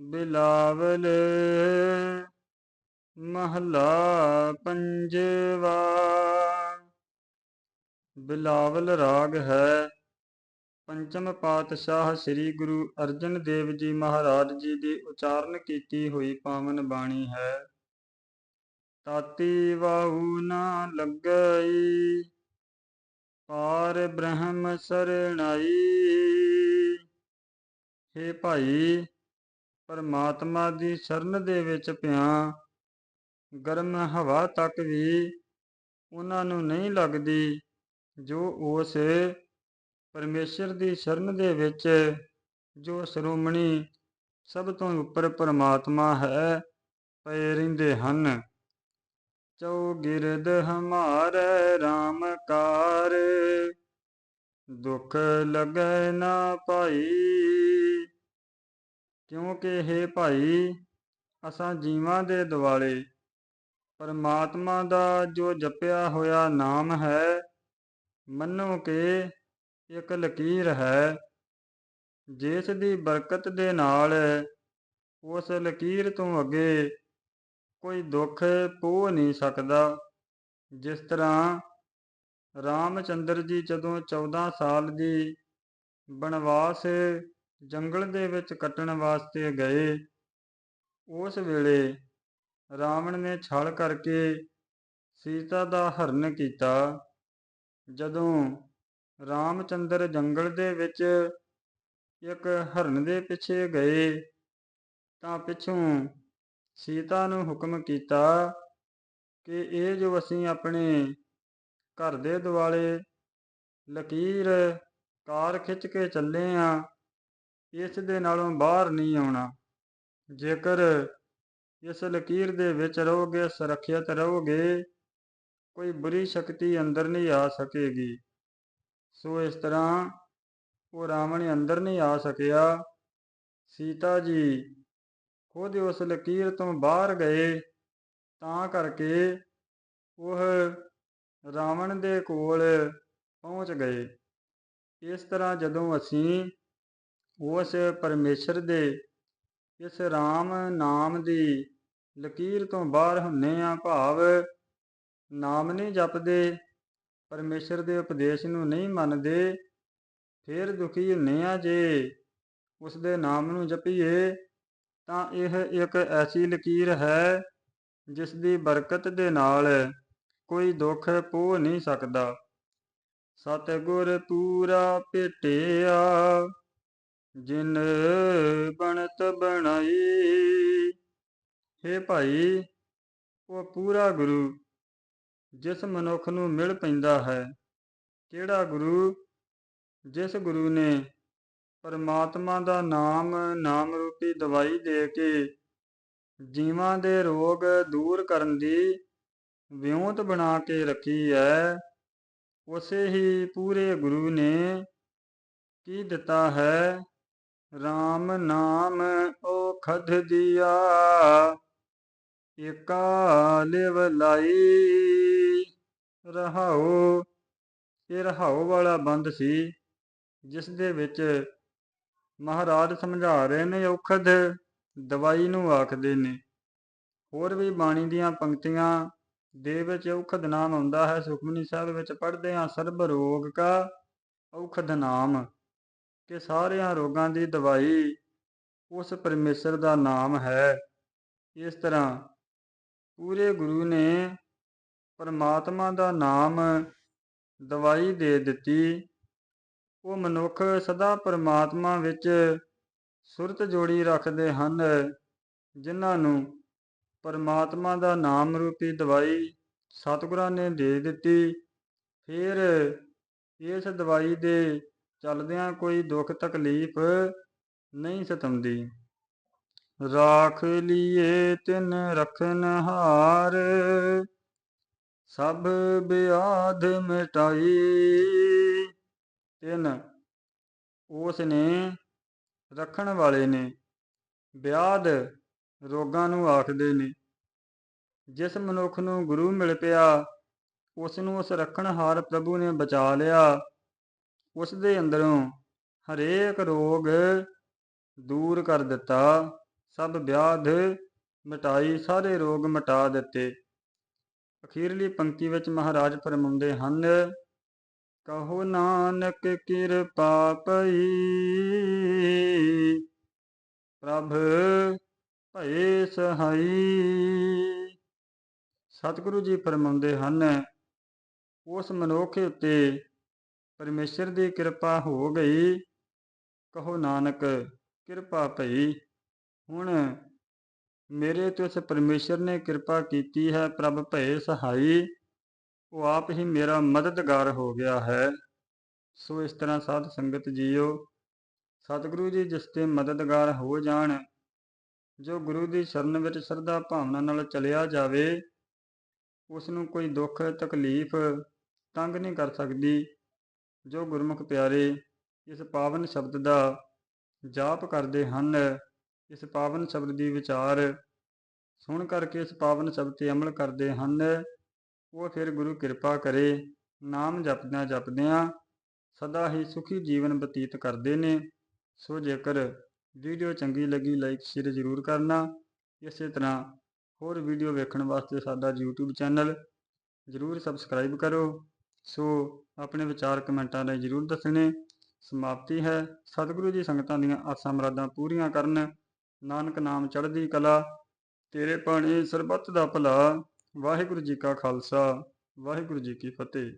ਬਿਲਾਵਲ ਮਹਲਾ ਪੰਜਵਾ। ਬਿਲਾਵਲ ਰਾਗ ਹੈ। ਪੰਚਮ ਪਾਤਸ਼ਾਹ ਸ੍ਰੀ ਗੁਰੂ ਅਰਜਨ ਦੇਵ ਜੀ ਮਹਾਰਾਜ ਜੀ ਦੀ ਉਚਾਰਨ ਕੀਤੀ ਹੋਈ ਪਾਵਨ ਬਾਣੀ ਹੈ। ਤਾਤੀ ਵਾਹੂ ਨਾ ਲੱਗਈ, ਪਾਰ ਬ੍ਰਹਮ ਸਰਣਾਈ। ਹੇ ਭਾਈ ਪਰਮਾਤਮਾ ਦੀ ਸ਼ਰਨ ਦੇ ਵਿੱਚ ਪਿਆ। ਗਰਮ ਹਵਾ ਤੱਕ ਵੀ ਉਹਨਾਂ ਨੂੰ ਨਹੀਂ ਲੱਗਦੀ, ਜੋ ਉਸ ਪਰਮੇਸ਼ਰ ਦੀ ਸ਼ਰਨ ਦੇ ਵਿੱਚ, ਜੋ ਸ਼੍ਰੋਮਣੀ ਸਭ ਤੋਂ ਉੱਪਰ ਪਰਮਾਤਮਾ ਹੈ, ਪਏ ਰਹਿੰਦੇ ਹਨ। ਚੌਗਿਰਦ ਹਮਾਰੇ RAM ਕਾਰ, ਦੁਖ ਲਗੈ ਨਾ ਭਾਈ ਕਿਉਂਕਿ हे ਭਾਈ, ਅਸਾਂ ਜੀਵਾਂ ਦੇ ਦਿਵਾਲੇ ਪਰਮਾਤਮਾ ਦਾ ਜੋ ਜਪਿਆ ਹੋਇਆ ਨਾਮ ਹੈ, ਮੰਨੋ ਕਿ ਇੱਕ ਲਕੀਰ ਹੈ। ਜਿਸ ਦੀ ਬਰਕਤ ਦੇ ਨਾਲ ਉਸ ਲਕੀਰ ਤੋਂ ਅੱਗੇ ਕੋਈ ਦੁੱਖ ਪੋ ਨਹੀਂ ਸਕਦਾ। ਜਿਸ ਤਰ੍ਹਾਂ ਰਾਮਚੰਦਰ ਜੀ ਜਦੋਂ 14 ਸਾਲ ਦੀ ਬਨਵਾਸ ਜੰਗਲ ਦੇ ਵਿੱਚ ਕੱਟਣ ਵਾਸਤੇ ਗਏ। ਉਸ ਵੇਲੇ ਰਾਵਣ ਨੇ ਛਲ ਕਰਕੇ ਸੀਤਾ ਦਾ ਹਰਨ ਕੀਤਾ। ਜਦੋਂ ਰਾਮਚੰਦਰ ਜੰਗਲ ਦੇ ਵਿੱਚ ਇੱਕ ਹਰਨ ਦੇ ਪਿੱਛੇ ਗਏ, ਤਾਂ ਪਿੱਛੋਂ ਸੀਤਾ ਨੂੰ ਹੁਕਮ ਕੀਤਾ ਕਿ ਇਹ ਜੋ ਅਸੀਂ ਆਪਣੇ ਘਰ ਦੇ ਦੁਆਲੇ ਲਕੀਰ ਕਾਰ ਖਿੱਚ ਕੇ ਚੱਲੇ ਆ ਇਸ ਦੇ ਨਾਲੋਂ ਬਾਹਰ ਨਹੀਂ ਆਉਣਾ। ਜੇਕਰ ਇਸ ਲਕੀਰ ਦੇ ਵਿੱਚ ਰਹੋਗੇ, ਸੁਰੱਖਿਅਤ ਰਹੋਗੇ, ਕੋਈ ਬੁਰੀ ਸ਼ਕਤੀ ਅੰਦਰ ਨਹੀਂ ਆ ਸਕੇਗੀ। ਸੋ ਇਸ ਤਰ੍ਹਾਂ ਉਹ ਰਾਵਣ ਅੰਦਰ ਨਹੀਂ ਆ ਸਕਿਆ। ਸੀਤਾ ਜੀ ਖੁਦ ਉਸ ਲਕੀਰ ਤੋਂ ਬਾਹਰ ਗਏ। ਤਾਂ ਕਰਕੇ ਉਹ ਰਾਵਣ ਦੇ ਕੋਲ ਪਹੁੰਚ ਗਏ। ਇਸ ਤਰ੍ਹਾਂ ਜਦੋਂ ਅਸੀਂ ਉਸ ਪਰਮੇਸ਼ਰ ਦੇ, ਇਸ RAM ਨਾਮ ਦੀ ਲਕੀਰ ਤੋਂ ਬਾਹਰ ਹੁੰਨੇ ਆ ਭਾਵ ਨਾਮ ਨਹੀਂ ਜਪਦੇ, ਪਰਮੇਸ਼ਰ ਦੇ ਉਪਦੇਸ਼ ਨੂੰ ਨਹੀਂ ਮੰਨਦੇ, ਫਿਰ ਦੁਖੀ ਹੁੰਨੇ ਆ ਜੇ ਉਸ ਦੇ ਨਾਮ ਨੂੰ ਜਪੀਏ, ਤਾਂ ਇਹ ਇੱਕ ਐਸੀ ਲਕੀਰ ਹੈ ਜਿਸ ਦੀ ਬਰਕਤ ਦੇ ਨਾਲ ਕੋਈ ਦੁੱਖ ਪੋ ਨਹੀਂ ਸਕਦਾ। ਸਤਿਗੁਰ ਪੂਰਾ ਭੇਟਿਆ। ਜਿਨ ਬਣਤ ਬਣਾਈ। हे ਭਾਈ, ਉਹ ਪੂਰਾ ਗੁਰੂ, ਜਿਸ ਮਨੁੱਖ ਨੂੰ ਮਿਲ ਪੈਂਦਾ ਹੈ, ਕਿਹੜਾ ਗੁਰੂ? ਜਿਸ ਗੁਰੂ ਨੇ ਪਰਮਾਤਮਾ ਦਾ ਨਾਮ ਨਾਮ ਰੂਪੀ ਦਵਾਈ ਦੇ ਕੇ ਜੀਵਾਂ ਦੇ ਰੋਗ ਦੂਰ ਕਰਨ ਦੀ ਵਿਉਂਤ ਬਣਾ ਕੇ ਰੱਖੀ ਹੈ, ਉਸੇ ਹੀ ਪੂਰੇ ਗੁਰੂ ਨੇ ਕੀ ਦਿੱਤਾ ਹੈ? RAM ਨਾਮ ਓ ਖਦ ਦਿਆ, ਏਕਾ ਲਿਵ ਲਾਈ। ਰਹਾਉ, ਇਹ ਰਹਾਉ ਵਾਲਾ ਬੰਦ ਸੀ, ਜਿਸ ਦੇ ਵਿੱਚ ਮਹਾਰਾਜ ਸਮਝਾ ਰਹੇ ਨੇ ਔਖਦ ਦਵਾਈ ਨੂੰ ਆਖਦੇ ਨੇ। ਹੋਰ ਵੀ ਬਾਣੀ ਦੀਆਂ ਪੰਕਤੀਆਂ ਦੇ ਵਿੱਚ ਔਖਦ ਨਾਮ ਆਉਂਦਾ ਹੈ, ਸੁਖਮਨੀ ਸਾਹਿਬ ਵਿੱਚ ਪੜ੍ਹਦੇ ਹਾਂ, ਸਰਬ ਰੋਗ ਕਾ ਔਖਦ ਨਾਮ। ਕਿ ਸਾਰਿਆਂ ਰੋਗਾਂ ਦੀ ਦਵਾਈ ਉਸ ਪਰਮੇਸ਼ਰ ਦਾ ਨਾਮ ਹੈ। ਇਸ ਤਰ੍ਹਾਂ ਪੂਰੇ ਗੁਰੂ ਨੇ ਪਰਮਾਤਮਾ ਦਾ ਨਾਮ ਦਵਾਈ ਦੇ ਦਿੱਤੀ। ਉਹ ਮਨੁੱਖ ਸਦਾ ਪਰਮਾਤਮਾ ਵਿੱਚ ਸੁਰਤ ਜੋੜੀ ਰੱਖਦੇ ਹਨ, ਜਿਨ੍ਹਾਂ ਨੂੰ ਪਰਮਾਤਮਾ ਦਾ ਨਾਮ ਰੂਪੀ ਦਵਾਈ ਸਤਿਗੁਰਾਂ ਨੇ ਦੇ ਦਿੱਤੀ। ਫਿਰ ਇਸ ਦਵਾਈ ਦੇ ਚੱਲਦਿਆਂ ਕੋਈ ਦੁੱਖ ਤਕਲੀਫ ਨਹੀਂ ਸਤਾਉਂਦੀ ਰਾਖ ਲੀਏ ਤਿਨ ਰਖਨ ਹਾਰ, ਸਭ ਬਿਆਧ ਮਿਟਾਈ। ਤਿਨ, ਉਸ ਨੇ ਰੱਖਣ ਵਾਲੇ ਨੇ ਵਿਆਦ ਰੋਗਾਂ ਨੂੰ ਆਖਦੇ ਨੇ। ਜਿਸ ਮਨੁੱਖ ਨੂੰ ਗੁਰੂ ਮਿਲ ਪਿਆ, ਉਸ ਨੂੰ ਉਸ ਰੱਖਣਹਾਰ ਪ੍ਰਭੂ ਨੇ ਬਚਾ ਲਿਆ। ਉਸ ਦੇ ਅੰਦਰੋਂ ਹਰੇਕ ਰੋਗ ਦੂਰ ਕਰ ਦਿੱਤਾ। ਸਭ ਵਿਆਧ ਮਿਟਾਈ ਸਾਰੇ ਰੋਗ ਮਿਟਾ ਦਿੱਤੇ। ਅਖੀਰਲੀ ਪੰਕਤੀ ਵਿੱਚ ਮਹਾਰਾਜ ਫਰਮਾਉਂਦੇ ਹਨ, ਕਹੋ ਨਾਨਕ ਕਿਰਪਾ ਪਈ ਪ੍ਰਭ ਭਏ ਸਹਾਈ ਸਤਿਗੁਰੂ ਜੀ ਫਰਮਾਉਂਦੇ ਹਨ, ਉਸ ਮਨੁੱਖ ਉੱਤੇ ਪਰਮੇਸ਼ਰ ਦੀ ਕਿਰਪਾ ਹੋ ਗਈ। ਕਹੋ ਨਾਨਕ, ਕਿਰਪਾ ਭਈ। ਹੁਣ ਮੇਰੇ ਤੇ ਉਸ ਪਰਮੇਸ਼ਰ ਨੇ ਕਿਰਪਾ ਕੀਤੀ ਹੈ, ਪ੍ਰਭ ਭਏ ਸਹਾਈ। ਉਹ ਆਪ ਹੀ ਮੇਰਾ ਮਦਦਗਾਰ ਹੋ ਗਿਆ ਹੈ। ਸੋ ਇਸ ਤਰ੍ਹਾਂ ਸਾਧ ਸੰਗਤ ਜੀਓ, ਸਤਿਗੁਰੂ ਜੀ ਜਿਸ ਤੇ ਮਦਦਗਾਰ ਹੋ ਜਾਣ, ਜੋ ਗੁਰੂ ਦੀ ਸ਼ਰਨ ਵਿੱਚ ਸ਼ਰਧਾ ਭਾਵਨਾ ਨਾਲ ਚਲਿਆ ਜਾਵੇ, ਉਸ ਨੂੰ ਕੋਈ ਦੁੱਖ, ਤਕਲੀਫ ਤੰਗ ਨਹੀਂ ਕਰ ਸਕਦੀ। ਜੋ ਗੁਰਮੁਖ ਪਿਆਰੇ ਇਸ ਪਾਵਨ ਸ਼ਬਦ ਦਾ ਜਾਪ ਕਰਦੇ ਹਨ, ਇਸ ਪਾਵਨ ਸ਼ਬਦ ਦੀ ਵਿਚਾਰ ਸੁਣ ਕਰਕੇ ਇਸ ਪਾਵਨ ਸ਼ਬਦ ਤੇ ਅਮਲ ਕਰਦੇ ਹਨ, ਉਹ ਫਿਰ ਗੁਰੂ ਕਿਰਪਾ ਕਰੇ, ਨਾਮ ਜਪਦਿਆਂ ਜਪਦਿਆਂ ਸਦਾ ਹੀ ਸੁਖੀ ਜੀਵਨ ਬਤੀਤ ਕਰਦੇ ਨੇ। ਸੋ ਜੇਕਰ ਵੀਡੀਓ ਚੰਗੀ ਲੱਗੀ, ਲਾਈਕ, ਸ਼ੇਅਰ ਜ਼ਰੂਰ ਕਰਨਾ। ਇਸੇ ਤਰ੍ਹਾਂ ਹੋਰ ਵੀਡੀਓ ਵੇਖਣ ਵਾਸਤੇ ਸਾਡਾ YouTube ਚੈਨਲ ਜ਼ਰੂਰ ਸਬਸਕ੍ਰਾਈਬ ਕਰੋ। ਸੋ ਆਪਣੇ ਵਿਚਾਰ ਕਮੈਂਟਾਂ ਲਈ ਜ਼ਰੂਰ ਦੱਸਣੇ। ਸਮਾਪਤੀ ਹੈ। ਸਤਿਗੁਰੂ ਜੀ ਸੰਗਤਾਂ ਦੀਆਂ ਆਸਾਂ ਮਰਾਦਾਂ ਪੂਰੀਆਂ ਕਰਨ। ਨਾਨਕ ਨਾਮ ਚੜ੍ਹਦੀ ਕਲਾ। ਤੇਰੇ ਪਾਣੀ ਸਰਬੱਤ ਦਾ ਭਲਾ। ਵਾਹਿਗੁਰੂ ਜੀ ਕਾ ਖਾਲਸਾ। ਵਾਹਿਗੁਰੂ ਜੀ ਕੀ ਫਤਿਹ।